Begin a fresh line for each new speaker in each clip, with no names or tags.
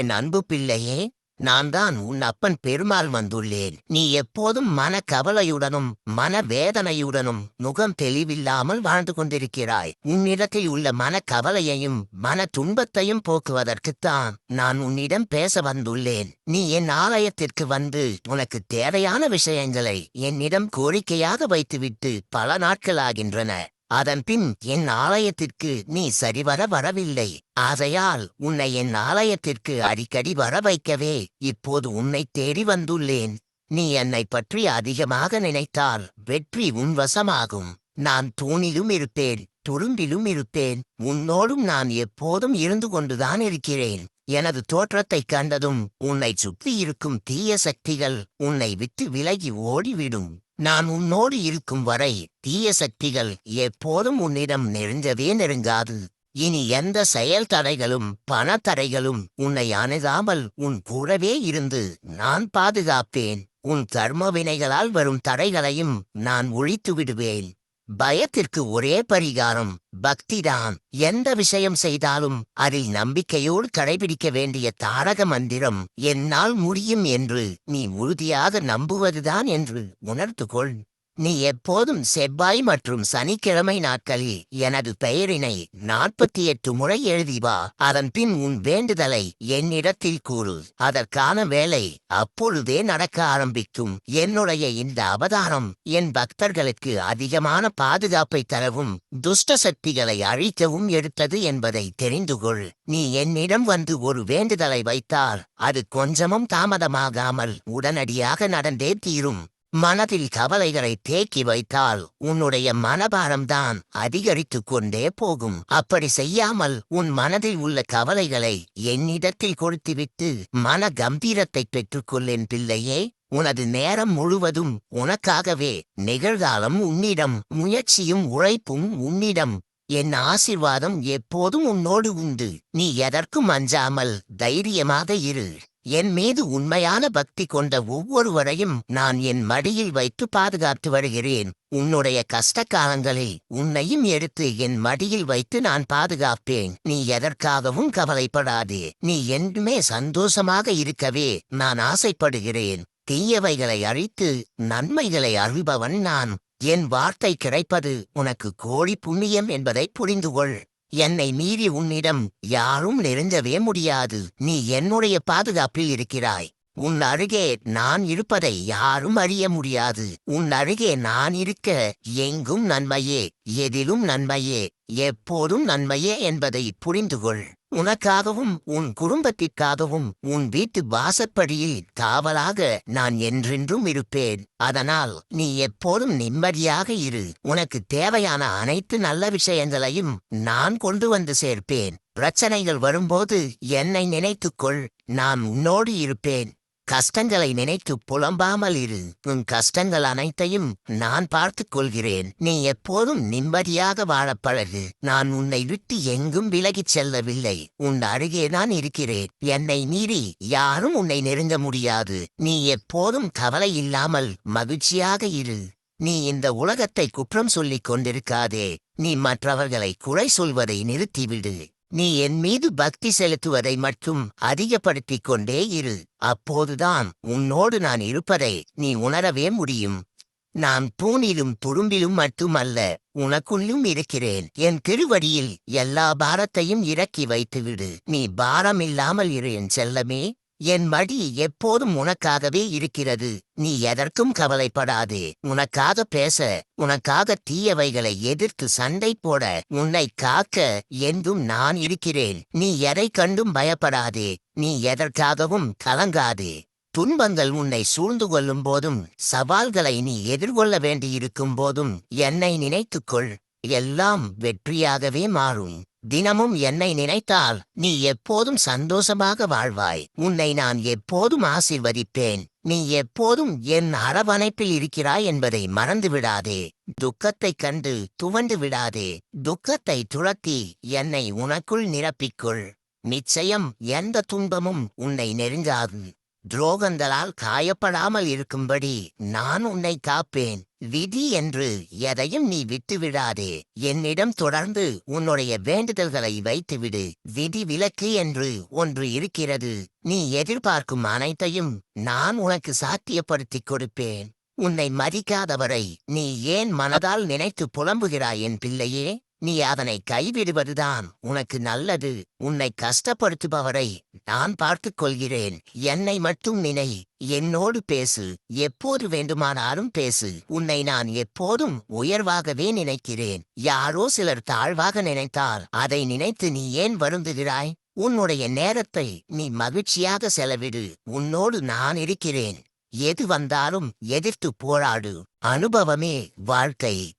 என் அன்பு பிள்ளையே நான் தான் உன் அப்பன் பெருமாள் வந்துள்ளேன். நீ எப்போதும் மன கவலையுடனும் மன வேதனையுடனும் முகம் தெளிவில்லாமல் வாழ்ந்து கொண்டிருக்கிறாய். உன்னிடத்தில் உள்ள மன கவலையையும் மன துன்பத்தையும் போக்குவதற்குத்தான் நான் உன்னிடம் பேச வந்துள்ளேன். நீ என் ஆலயத்திற்கு வந்து உனக்கு தேவையான விஷயங்களை என்னிடம் கோரிக்கையாக வைத்துவிட்டு பல நாட்களாகின்றன அதன்பின் என் ஆலயத்திற்கு நீ சரிவர வரவில்லை. ஆகையால் உன்னை என் ஆலயத்திற்கு அடிக்கடி வர வைக்கவே இப்போது உன்னை தேடி வந்துள்ளேன். நீ என்னை பற்றி அதிகமாக நினைத்தால் வெற்றி உன் வசமாகும். நான் தூணிலும் இருப்பேன் துரும்பிலும் இருப்பேன். உன்னோடும் நான் எப்போதும் இருந்து கொண்டுதான் இருக்கிறேன். எனது தோற்றத்தைக் கண்டதும் உன்னை சுற்றி இருக்கும் தீய சக்திகள் உன்னை விட்டு விலகி ஓடிவிடும். நான் உன்னோடு இருக்கும் வரை தீய சக்திகள் எப்போதும் உன்னிடம் நெருங்கவே நெருங்காது. இனி எந்த செயல் தடைகளும் பணத்தடைகளும் உன்னை அணுகாமல் உன் கூடவே இருந்து நான் பாதுகாப்பேன். உன் கர்ம வினைகளால் வரும் தடைகளையும் நான் ஒழித்து விடுவேன். பயத்திற்கு ஒரே பரிகாரம் பக்திதான். எந்த விஷயம் செய்தாலும் அதில் நம்பிக்கையோடு கடைபிடிக்க வேண்டிய தாரக மந்திரம் என்னால் முடியும் என்று நீ உறுதியாக நம்புவதுதான் என்று உணர்த்துகொள் நீ எப்போதும் செவ்வாய் மற்றும் சனிக்கிழமை நாட்களில் எனது பெயரினை நாற்பத்தி எட்டு முறை எழுதி வா. அதன் பின் உன் வேண்டுதலை என்னிடத்தில் கூறு. அதற்கான வேலை அப்பொழுதே நடக்க ஆரம்பிக்கும். என்னுடைய இந்த அவதாரம் என் பக்தர்களுக்கு அதிகமான பாதுகாப்பை தரவும் துஷ்ட சக்திகளை அழிக்கவும் எடுத்தது என்பதை தெரிந்து கொள். நீ என்னிடம் வந்து ஒரு வேண்டுதலை வைத்தால் அது கொஞ்சமும் தாமதமாகாமல் உடனடியாக நடந்தே தீரும். மனதில் கவலைகளை தேக்கி வைத்தால் உன்னுடைய மனபாரம்தான் அதிகரித்துக் கொண்டே போகும். அப்படி செய்யாமல் உன் மனதில் உள்ள கவலைகளை என்னிடத்தில் கொடுத்துவிட்டு மன கம்பீரத்தை பெற்றுக்கொள்ளேன் பிள்ளையே. உனது நேரம் முழுவதும் உனக்காகவே நிகழ்காலம் உன்னிடம் முயற்சியும் உழைப்பும் உன்னிடம். என் ஆசிர்வாதம் எப்போதும் உன்னோடு உண்டு. நீ எதற்கும் அஞ்சாமல் தைரியமாக இரு. என் மீது உண்மையான பக்தி கொண்ட ஒவ்வொருவரையும் நான் என் மடியில் வைத்து பாதுகாத்து வருகிறேன். உன்னுடைய கஷ்ட காலங்களில் உன்னையும் எடுத்து என் மடியில் வைத்து நான் பாதுகாப்பேன். நீ எதற்காகவும் கவலைப்படாதே. நீ என்றுமே சந்தோஷமாக இருக்கவே நான் ஆசைப்படுகிறேன். தீயவைகளை அழித்து நன்மைகளை அழிபவன் நான். என் வார்த்தை கிடைப்பது உனக்கு கோழி புண்ணியம் என்பதை புரிந்து கொள் என்னை மீறி உன்னிடம் யாரும் நெருஞ்சவே முடியாது. நீ என்னுடைய பாதுகாப்பில் இருக்கிறாய். உன் அருகே நான் இருப்பதை யாரும் அறிய முடியாது. உன் அருகே நான் இருக்க எங்கும் நன்மையே எதிலும் நன்மையே எப்போதும் நன்மையே என்பதை புரிந்துகொள். உனக்காகவும் உன் குடும்பத்திற்காகவும் உன் வீட்டு வாசற்படியில் காவலாக நான் என்றென்றும் இருப்பேன். அதனால் நீ எப்போதும் நிம்மதியாக இரு. உனக்கு தேவையான அனைத்து நல்ல விஷயங்களையும் நான் கொண்டு வந்து சேர்ப்பேன். பிரச்சனைகள் வரும்போது என்னை நினைத்துக்கொள். நான் உன்னோடு இருப்பேன். கஷ்டங்களை நினைத்து புலம்பாமல் இரு. உன் கஷ்டங்கள் அனைத்தையும் நான் பார்த்துக் கொள்கிறேன். நீ எப்போதும் நிம்மதியாக வாழப் பழகு. நான் உன்னை விட்டு எங்கும் விலகிச் செல்லவில்லை. உன் அருகேதான் இருக்கிறேன். என்னை மீறி யாரும் உன்னை நெருங்க முடியாது. நீ எப்போதும் கவலை இல்லாமல் மகிழ்ச்சியாக இரு. நீ இந்த உலகத்தை குற்றம் சொல்லிக் கொண்டிருக்காதே. நீ மற்றவர்களை குறை சொல்வதை நிறுத்திவிடு. நீ என் மீது பக்தி செலுத்துவதை மட்டும் அதிகப்படுத்திக் கொண்டே இரு. அப்போதுதான் உன்னோடு நான் இருப்பதை நீ உணரவே முடியும். நான் தூணிலும் துரும்பிலும் மட்டுமல்ல உனக்குள்ளும் இருக்கிறேன். என் திருவடியில் எல்லா பாரத்தையும் இறக்கி வைத்துவிடு. நீ பாரமில்லாமல் இரு என் செல்லமே. என் மடி எப்போதும் உனக்காகவே இருக்கிறது. நீ எதற்கும் கவலைப்படாதே. உனக்காக பேச உனக்காக தீயவைகளை எதிர்த்து சண்டை போட உன்னை காக்க என்றும் நான் இருக்கிறேன். நீ எதை கண்டும் பயப்படாதே. நீ எதற்காகவும் கலங்காதே. துன்பங்கள் உன்னை சூழ்ந்து கொள்ளும் போதும் சவால்களை நீ எதிர்கொள்ள வேண்டியிருக்கும் போதும் என்னை நினைத்துக்கொள். எல்லாம் வெற்றியாகவே மாறும். தினமும் என்னை நினைத்தால் நீ எப்போதும் சந்தோஷமாக வாழ்வாய். உன்னை நான் எப்போதும் ஆசிர்வதிப்பேன். நீ எப்போதும் என் அரவணைப்பில் இருக்கிறாய் என்பதை மறந்து விடாதே. துக்கத்தைக் கண்டு துவண்டு விடாதே. துக்கத்தை துரத்தி என்னை உனக்குள் நிரப்பிக்கொள். நிச்சயம் எந்த துன்பமும் உன்னை நெருங்காது. துரோகங்களால் காயப்படாமல் இருக்கும்படி நான் உன்னை காப்பேன். விதி என்று எதையும் நீ விட்டுவிடாதே. என்னிடம் தொடர்ந்து உன்னுடைய வேண்டுதல்களை வைத்துவிடு. விதி விலக்கு என்று ஒன்று இருக்கிறது. நீ எதிர்பார்க்கும் அனைத்தையும் நான் உனக்கு சாத்தியப்படுத்திக் கொடுப்பேன். உன்னை மதிக்காதவரை நீ ஏன் மனதால் நினைத்து புலம்புகிறாய் என் பிள்ளையே? நீ அவனை கைவிடுவதுதான். உனக்கு நல்லது. உன்னை கஷ்டப்படுத்துபவரை நான் பார்த்துக் கொள்கிறேன் என்னை மட்டும் நினை. என்னோடு பேசு. எப்போது வேண்டுமானாலும் பேசு. உன்னை நான் எப்போதும் உயர்வாகவே நினைக்கிறேன். யாரோ சிலர் தாழ்வாக நினைத்தால் அதை நினைத்து நீ ஏன் வருந்துகிறாய்? உன்னுடைய நேரத்தை நீ மகிழ்ச்சியாக செலவிடு. உன்னோடு நான் இருக்கிறேன். எது வந்தாலும் எதிர்த்து போராடு. அனுபவமே வாழ்க்கை.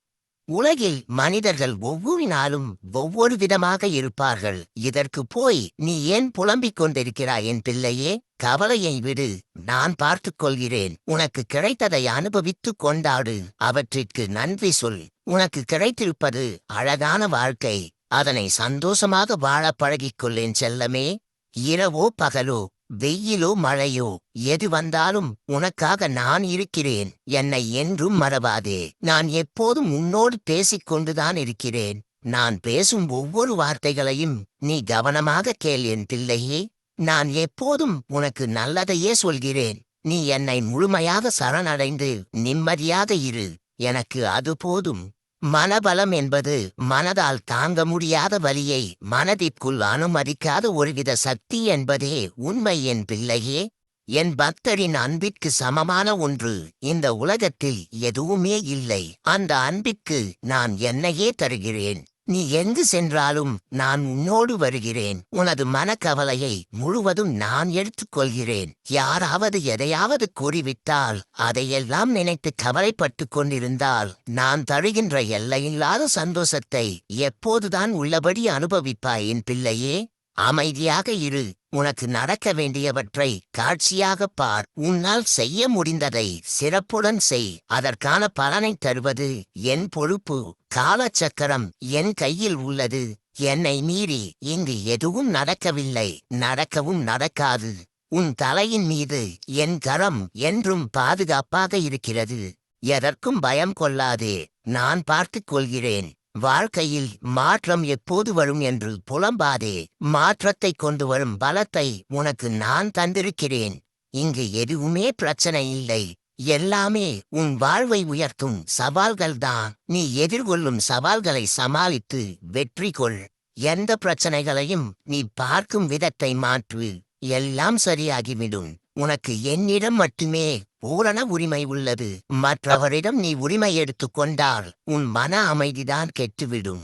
உலகில் மனிதர்கள் ஒவ்வொரு நாளும் ஒவ்வொரு விதமாக இருப்பார்கள். இதற்கு போய் நீ ஏன் புலம்பிக் கொண்டிருக்கிறாய் என் பிள்ளையே? கவலையை விடு நான் பார்த்துக் கொள்கிறேன். உனக்கு கிடைத்ததை அனுபவித்துக் கொண்டாடு. அவற்றிற்கு நன்றி சொல். உனக்கு கிடைத்திருப்பது அழகான வாழ்க்கை. அதனை சந்தோஷமாக வாழ பழகிக் கொள்ளேன் செல்லமே. இரவோ பகலோ. வெயிலோ மழையோ எது வந்தாலும் உனக்காக நான் இருக்கிறேன். என்னை என்றும் மறவாதே. நான் எப்போதும் உன்னோடு பேசிக்கொண்டுதான் இருக்கிறேன். நான் பேசும் ஒவ்வொரு வார்த்தைகளையும் நீ கவனமாக கேள் என் பிள்ளையே. நான் எப்போதும் உனக்கு நல்லதையே சொல்கிறேன். நீ என்னை முழுமையாக சரணடைந்து நிம்மதியாக இரு. எனக்கு அது போதும். மனபலம் என்பது மனதால் தாங்க முடியாத வலியை மனதிற்குள் அனுமதிக்காத ஒருவித சக்தி என்பதே உண்மை என் பிள்ளையே. என் பக்தரின் அன்பிற்கு சமமான ஒன்று இந்த உலகத்தில் எதுவுமே இல்லை. அந்த அன்பிற்கு நான் என்னையே தருகிறேன். நீ எங்கு சென்றாலும் நான் உன்னோடு வருகிறேன். உனது மனக்கவலையை முழுவதும் நான் எடுத்துக்கொள்கிறேன். யாராவது எதையாவது கூறிவிட்டால் அதையெல்லாம் நினைத்து கவலைப்பட்டுக் கொண்டிருந்தால் நான் தருகின்ற எல்லையில்லாத சந்தோஷத்தை எப்போதுதான் உள்ளபடி அனுபவிப்பாய் என் பிள்ளையே. அமைதியாக இரு. உனக்கு நடக்க வேண்டியவற்றை காட்சியாகப் பார். உன்னால் செய்ய முடிந்ததை சிறப்புடன் செய். அதற்கான பலனை தருவது என் பொறுப்பு. காலச்சக்கரம் என் கையில் உள்ளது. என்னை மீறி இங்கு எதுவும் நடக்கவில்லை. நடக்கவும் நடக்காது. உன் தலையின் மீது என் கரம் என்றும் பாதுகாப்பாக இருக்கிறது. எதற்கும் பயம் கொள்ளாதே. நான் பார்த்துக் கொள்கிறேன். வாழ்க்கையில் மாற்றம் எப்போது வரும் என்று புலம்பாதே. மாற்றத்தை கொண்டு வரும் பலத்தை உனக்கு நான் தந்திருக்கிறேன். இங்கு எதுவுமே பிரச்சனை இல்லை. எல்லாமே உன் வாழ்வை உயர்த்தும் சவால்கள்தான். நீ எதிர்கொள்ளும் சவால்களை சமாளித்து வெற்றி கொள். எந்த பிரச்சனைகளையும் நீ பார்க்கும் விதத்தை மாற்று. எல்லாம் சரியாகிவிடும். உனக்கு என்னிடம் மட்டுமே பூரண உரிமை உள்ளது. மற்றவரிடம் நீ உரிமை எடுத்துக் கொண்டால் உன் மன அமைதிதான் கெட்டுவிடும்.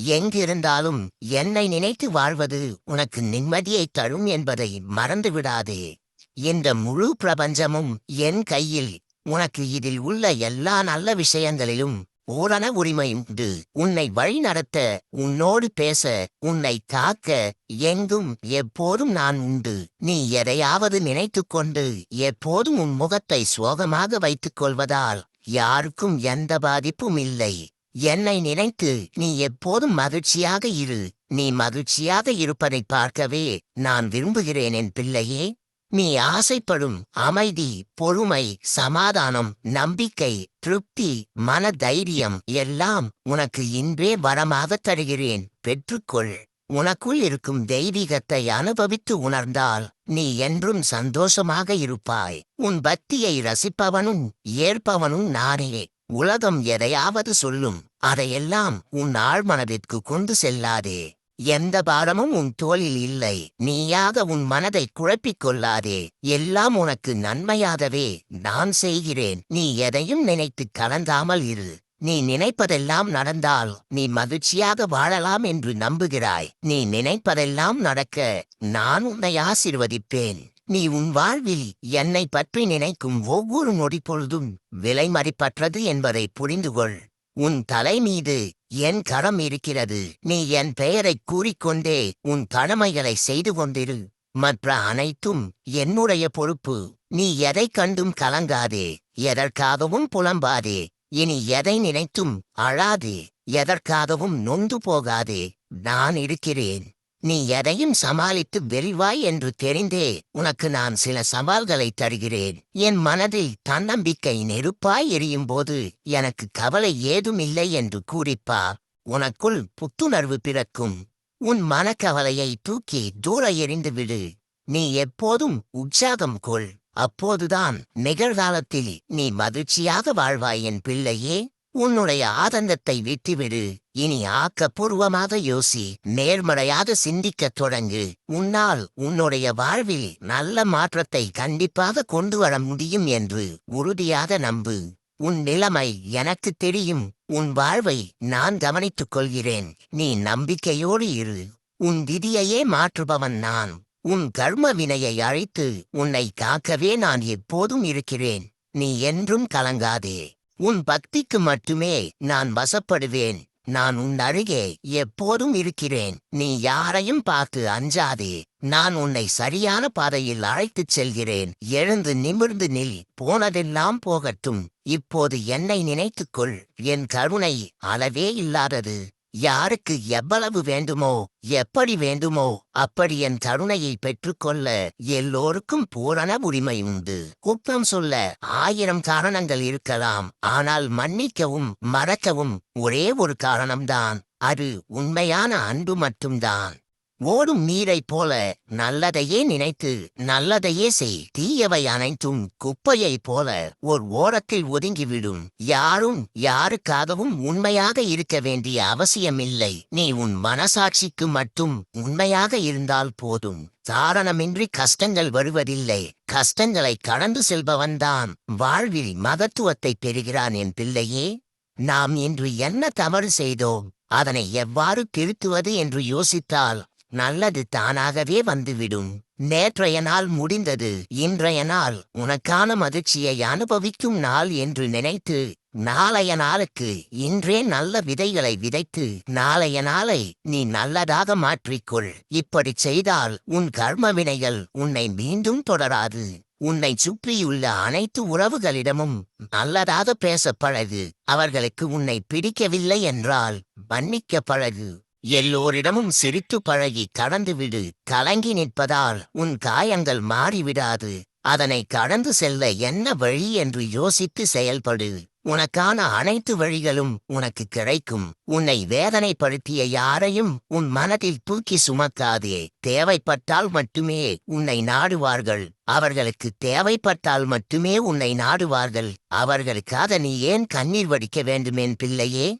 எங்கிருந்தாலும் என்னை நினைத்து வாழ்வது உனக்கு நிம்மதியை தரும் என்பதை மறந்துவிடாதே. இந்த முழு பிரபஞ்சமும் என் கையில். உனக்கு இதில் உள்ள எல்லா நல்ல விஷயங்களிலும் ஓரண உரிமை உண்டு. உன்னை வழிநடத்த உன்னோடு பேச உன்னை காக்க எங்கும் எப்போதும் நான் உண்டு. நீ எதையாவது நினைத்துக் கொண்டு எப்போதும் உன் முகத்தை சோகமாக வைத்துக் கொள்வதால் யாருக்கும் எந்த பாதிப்பும் இல்லை. என்னை நினைத்து நீ எப்போதும் மகிழ்ச்சியாக இரு. நீ மகிழ்ச்சியாக இருப்பதை பார்க்கவே நான் விரும்புகிறேன் என் பிள்ளையே. நீ ஆசைப்படும் அமைதி பொறுமை சமாதானம் நம்பிக்கை திருப்தி மன தைரியம் எல்லாம் உனக்கு இன்றே வரமாக தருகிறேன். பெற்றுக்கொள். உனக்குள் இருக்கும் தெய்வீகத்தை அனுபவித்து உணர்ந்தால் நீ என்றும் சந்தோஷமாக இருப்பாய். உன் பக்தியை ரசிப்பவனும் ஏற்பவனும் நானே. உலகம் எதையாவது சொல்லும். அதையெல்லாம் உன் ஆழ்மனதிற்கு கொண்டு செல்லாதே. எந்த பாரமும் உன் தோளில் இல்லை. நீயாக உன் மனதை குழப்பிக் கொள்ளாதே. எல்லாம் உனக்கு நன்மையாகவே நான் செய்கிறேன். நீ எதையும் நினைத்து கலந்தாமல் இரு. நீ நினைப்பதெல்லாம் நடந்தால் நீ மகிழ்ச்சியாக வாழலாம் என்று நம்புகிறாய். நீ நினைப்பதெல்லாம் நடக்க நான் உன்னை ஆசிர்வதிப்பேன். நீ உன் வாழ்வில் என்னை பற்றி நினைக்கும் ஒவ்வொரு நொடி பொழுதும் விலைமதிப்பற்றது என்பதை புரிந்துகொள். உன் தலை மீது என் கரம் இருக்கிறது. நீ என் பெயரைக் கூறிக்கொண்டே உன் கடமைகளை செய்து கொண்டிரு. மற்ற அனைத்தும் என்னுடைய பொறுப்பு. நீ எதைக் கண்டும் கலங்காதே. எதற்காகவும் புலம்பாதே. இனி எதை நினைத்தும் அழாதே. எதற்காகவும் நொந்து போகாதே. நான் இருக்கிறேன். நீ எதையும் சமாளித்து வெறிவாய் என்று தெரிந்தே உனக்கு நான் சில சவால்களை தருகிறேன். என் மனதில் தன்னம்பிக்கை நெருப்பாய் எரியும் போது எனக்கு கவலை ஏதுமில்லை என்று கூறிப்பா. உனக்குள் புத்துணர்வு பிறக்கும். உன் மனக்கவலையை தூக்கி தூர எறிந்து விடு. நீ எப்போதும் உற்சாகம் கொள். அப்போதுதான் நிகழ்காலத்தில் நீ மகிழ்ச்சியாக வாழ்வாய் என் பிள்ளையே. உன்னுடைய ஆதங்கத்தை விட்டுவிடு. இனி ஆக்கப்பூர்வமாக யோசி. நேர்மறையாக சிந்திக்கத் தொடங்கு. உன்னால் உன்னுடைய வாழ்வில் நல்ல மாற்றத்தை கண்டிப்பாக கொண்டு வர முடியும் என்று உறுதியாக நம்பு. உன் நிலைமை எனக்கு தெரியும். உன் வாழ்வை நான் கவனித்துக் கொள்கிறேன். நீ நம்பிக்கையோடு இரு. உன் விதியையே மாற்றுபவன் நான். உன் கர்ம வினையை அழைத்து உன்னை காக்கவே நான் எப்போதும் இருக்கிறேன். நீ என்றும் கலங்காதே. உன் பக்திக்கு மட்டுமே நான் வசப்படுவேன். நான் உன் அருகே எப்போதும் இருக்கிறேன். நீ யாரையும் பார்த்து அஞ்சாதே. நான் உன்னை சரியான பாதையில் அழைத்துச் செல்கிறேன். எழுந்து நிமிர்ந்து நில். போனதெல்லாம் போகட்டும். இப்போது என்னை நினைத்துக்கொள். என் கருணை அளவே இல்லாதது. யாருக்கு எவ்வளவு வேண்டுமோ எப்படி வேண்டுமோ அப்படி என் கருணையை பெற்றுக்கொள்ள எல்லோருக்கும் பூரண உரிமை உண்டு. குற்றம் சொல்ல ஆயிரம் காரணங்கள் இருக்கலாம் ஆனால் மன்னிக்கவும் மறக்கவும் ஒரே ஒரு காரணம்தான். அது உண்மையான அன்பு மட்டும்தான். ஓடும் நீரைப் போல நல்லதையே நினைத்து நல்லதையே செய். தீயவை அனைத்தும் குப்பையைப் போல ஓர் ஓரத்தில் ஒதுங்கிவிடும். யாரும் யாருக்காகவும் உண்மையாக இருக்க வேண்டிய அவசியமில்லை. நீ உன் மனசாட்சிக்கு மட்டும் உண்மையாக இருந்தால் போதும். காரணமின்றி கஷ்டங்கள் வருவதில்லை. கஷ்டங்களை கடந்து செல்பவன்தான் வாழ்வில் மகத்துவத்தை பெறுகிறான் என் பிள்ளையே. நாம் இன்று என்ன தவறு செய்தோம்? அதனை எவ்வாறு திருத்துவது என்று யோசித்தால் நல்லது தானாகவே வந்துவிடும். நேற்றைய நாள் முடிந்தது. இன்றைய நாள் உனக்கான மகிழ்ச்சியை அனுபவிக்கும் நாள் என்று நினைத்து நாளைய நாளுக்கு இன்றே நல்ல விதைகளை விதைத்து நாளைய நாளை நீ நல்லதாக மாற்றிக்கொள். இப்படிச் செய்தால் உன் கர்ம வினைகள் உன்னை மீண்டும் தொடராது. உன்னை சுற்றியுள்ள அனைத்து உறவுகளிடமும் நல்லதாக பேசப் பழகு அவர்களுக்கு உன்னை பிடிக்கவில்லை என்றால் மன்னிக்க பழகு. எல்லோரிடமும் சிரித்து பழகி கடந்துவிடு. கலங்கி நிற்பதால் உன் காயங்கள் மாறிவிடாது. அதனை கடந்து செல்ல என்ன வழி என்று யோசித்து செயல்படு. உனக்கான அனைத்து வழிகளும் உனக்கு கிடைக்கும். உன்னை வேதனைப்படுத்திய யாரையும் உன் மனதில் தூக்கி சுமக்காதே. தேவைப்பட்டால் மட்டுமே உன்னை நாடுவார்கள். அவர்களுக்கு தேவைப்பட்டால் மட்டுமே உன்னை நாடுவார்கள். அவர்களுக்காக நீ ஏன் கண்ணீர் வடிக்க வேண்டுமேன் பிள்ளையே?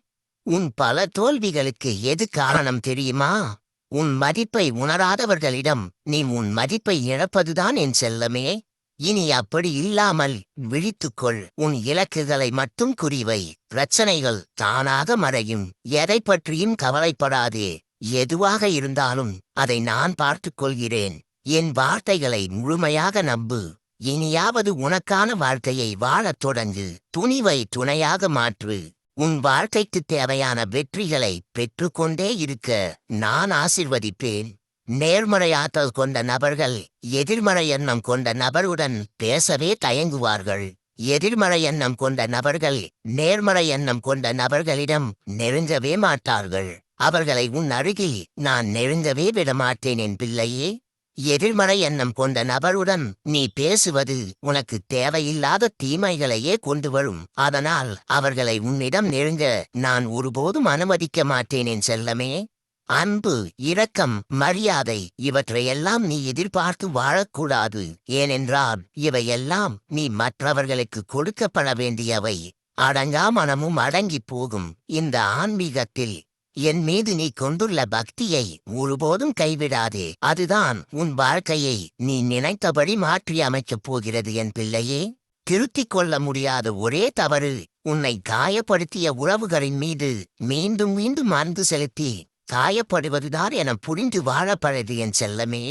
உன் பல தோல்விகளுக்கு எது காரணம் தெரியுமா? உன் மதிப்பை உணராதவர்களிடம் நீ உன் மதிப்பை இழப்பதுதான் என் செல்லமே. இனி அப்படி இல்லாமல் விழித்துக்கொள். உன் இலக்குகளை மட்டும் குறிவை. பிரச்சனைகள் தானாக மறையும். எதை பற்றியும் கவலைப்படாதே. எதுவாக இருந்தாலும் அதை நான் பார்த்துக் கொள்கிறேன். என் வார்த்தைகளை முழுமையாக நம்பு. இனியாவது உனக்கான வாழ்க்கையை வாழத் தொடங்கு. துணிவை துணையாக மாற்று. உன் வாழ்க்கைக்கு தேவையான வெற்றிகளை பெற்றுக்கொண்டே இருக்க நான் ஆசிர்வதிப்பேன். நேர்மறையாற்றல் கொண்ட நபர்கள் எதிர்மறை எண்ணம் கொண்ட நபருடன் பேசவே தயங்குவார்கள். எதிர்மறை எண்ணம் கொண்ட நபர்கள் நேர்மறை எண்ணம் கொண்ட நபர்களிடம் நெருங்கவே மாட்டார்கள். அவர்களை உன் அருகில் நான் நெருங்கவே விடமாட்டேன் என் பிள்ளையே. எதிர்மறை எண்ணம் கொண்ட நபருடன் நீ பேசுவது உனக்கு தேவையில்லாத தீமைகளையே கொண்டு வரும். அதனால் அவர்களை உன்னிடம் நெருங்க நான் ஒருபோதும் அனுமதிக்க மாட்டேனேன் செல்லமே. அன்பு இரக்கம் மரியாதை இவற்றையெல்லாம் நீ எதிர்பார்த்து வாழக்கூடாது. ஏனென்றால் இவையெல்லாம் நீ மற்றவர்களுக்கு கொடுக்கப்பட வேண்டியவை. அடங்கா மனமும் அடங்கிப் போகும். இந்த ஆன்மீகத்தில் என் மீது நீ கொண்டுள்ள பக்தியை ஒருபோதும் கைவிடாதே. அதுதான் உன் வாழ்க்கையை நீ நினைத்தபடி மாற்றி அமைக்கப் போகிறது என் பிள்ளையே. திருத்திக் கொள்ள முடியாத ஒரே தவறு உன்னை காயப்படுத்திய உறவுகளின் மீது மீண்டும் மீண்டும் அன்பு செலுத்தி காயப்படுவதுதான் என புரிந்து வாழப்படுது என் செல்லமே.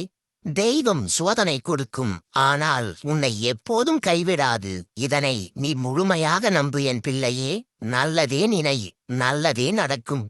தெய்வம் சோதனை கொடுக்கும் ஆனால் உன்னை எப்போதும் கைவிடாது. இதனை நீ முழுமையாக நம்பு என் பிள்ளையே. நல்லதே நினை நல்லதே நடக்கும்.